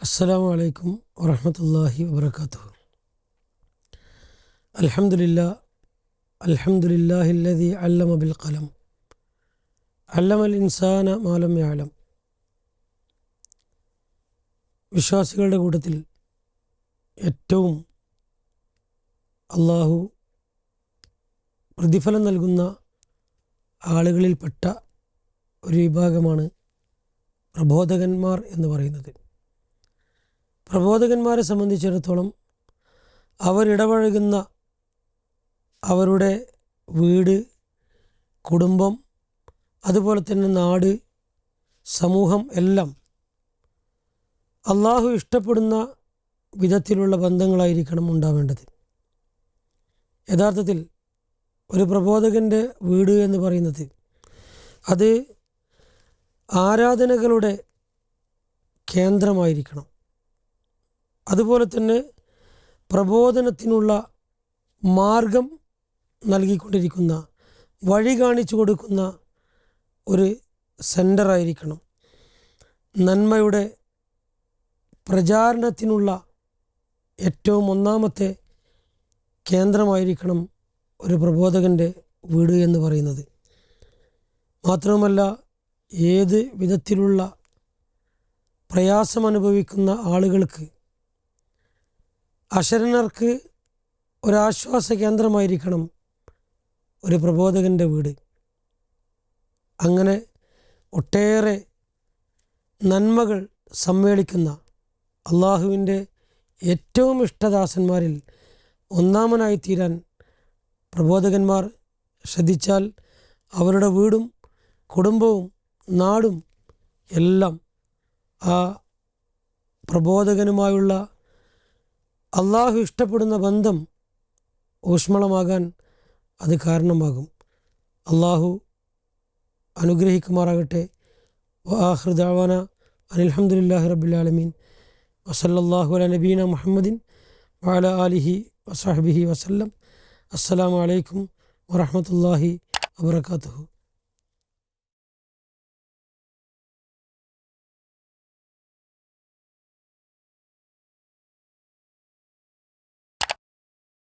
അസ്സാം വലൈക്കും വറഹമത്തല്ലാഹി വാത്തു അലഹമുല്ല അലഹമുല്ലാഹില്ലതി അല്ലമ ബിൽ കലം അല്ലമൽ ഇൻസാന മാലം യാലം വിശ്വാസികളുടെ കൂട്ടത്തിൽ ഏറ്റവും അള്ളാഹു പ്രതിഫലം നൽകുന്ന ആളുകളിൽപ്പെട്ട ഒരു വിഭാഗമാണ് പ്രബോധകന്മാർ എന്ന് പറയുന്നത്. പ്രബോധകന്മാരെ സംബന്ധിച്ചിടത്തോളം അവരിടപഴകുന്ന അവരുടെ വീട് കുടുംബം അതുപോലെ തന്നെ നാട് സമൂഹം എല്ലാം അള്ളാഹു ഇഷ്ടപ്പെടുന്ന വിധത്തിലുള്ള ബന്ധങ്ങളായിരിക്കണം ഉണ്ടാവേണ്ടത്. യഥാർത്ഥത്തിൽ ഒരു പ്രബോധകന്റെ വീട് എന്ന് പറയുന്നത് അത് ആരാധനകളുടെ കേന്ദ്രമായിരിക്കണം. അതുപോലെ തന്നെ പ്രബോധനത്തിനുള്ള മാർഗം നൽകിക്കൊണ്ടിരിക്കുന്ന വഴി കാണിച്ചു കൊടുക്കുന്ന ഒരു സെന്ററായിരിക്കണം നന്മയുടെ പ്രചാരണത്തിനുള്ള ഏറ്റവും ഒന്നാമത്തെ കേന്ദ്രമായിരിക്കണം ഒരു പ്രബോധകന്റെ വീട് എന്ന് പറയുന്നത്. മാത്രവുമല്ല ഏത് വിധത്തിലുള്ള പ്രയാസം അനുഭവിക്കുന്ന ആളുകൾക്ക് അശരണർക്ക് ഒരാശ്വാസ കേന്ദ്രമായിരിക്കണം ഒരു പ്രബോധകന്റെ വീട്. അങ്ങനെ ഒട്ടേറെ നന്മകൾ സമ്മേളിക്കുന്ന അള്ളാഹുവിന്റെ ഏറ്റവും ഇഷ്ടദാസന്മാരിൽ ഒന്നാമനായി തീരാൻ പ്രബോധകന്മാർ ശ്രദ്ധിച്ചാൽ അവരുടെ വീടും കുടുംബവും നാടും എല്ലാം ആ പ്രബോധകനുമായുള്ള അള്ളാഹു ഇഷ്ടപ്പെടുന്ന ബന്ധം ഊഷ്മളമാകാൻ അത് കാരണമാകും. അള്ളാഹു അനുഗ്രഹിക്കുമാറാകട്ടെ. വാഹൃദാവാന അനിൽഹമുല്ലാഹി റബുലാലമീൻ വസല്ലാഹു അല നബീന മുഹമ്മദിൻ വാല അലിഹി വസാഹബിഹി വസല്ലം. അലൈക്കും വറഹമത്തല്ലാഹി വബർക്കാത്തുഹു